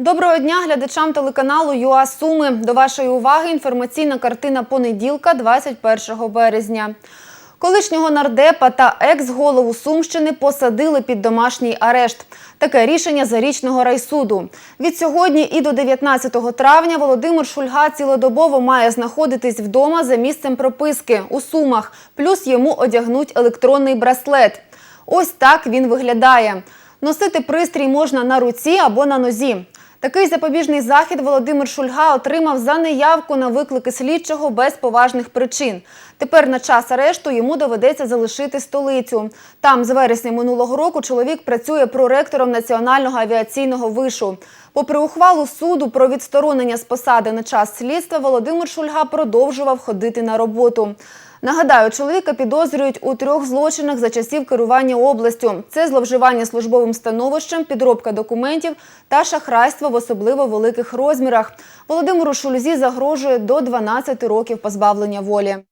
Доброго дня глядачам телеканалу ЮА Суми. До вашої уваги інформаційна картина понеділка, 21 березня. Колишнього нардепа та екс-голову Сумщини посадили під домашній арешт. Таке рішення зарічного райсуду. Від сьогодні і до 19 травня Володимир Шульга цілодобово має знаходитись вдома за місцем прописки у Сумах. Плюс йому одягнуть електронний браслет. Ось так він виглядає. Носити пристрій можна на руці або на нозі. Такий запобіжний захід Володимир Шульга отримав за неявку на виклики слідчого без поважних причин. Тепер на час арешту йому доведеться залишити столицю. Там з вересня минулого року чоловік працює проректором Національного авіаційного вишу. Попри ухвалу суду про відсторонення з посади на час слідства, Володимир Шульга продовжував ходити на роботу. Нагадаю, чоловіка підозрюють у трьох злочинах за часів керування областю. Це зловживання службовим становищем, підробка документів та шахрайство в особливо великих розмірах. Володимиру Шульзі загрожує до 12 років позбавлення волі.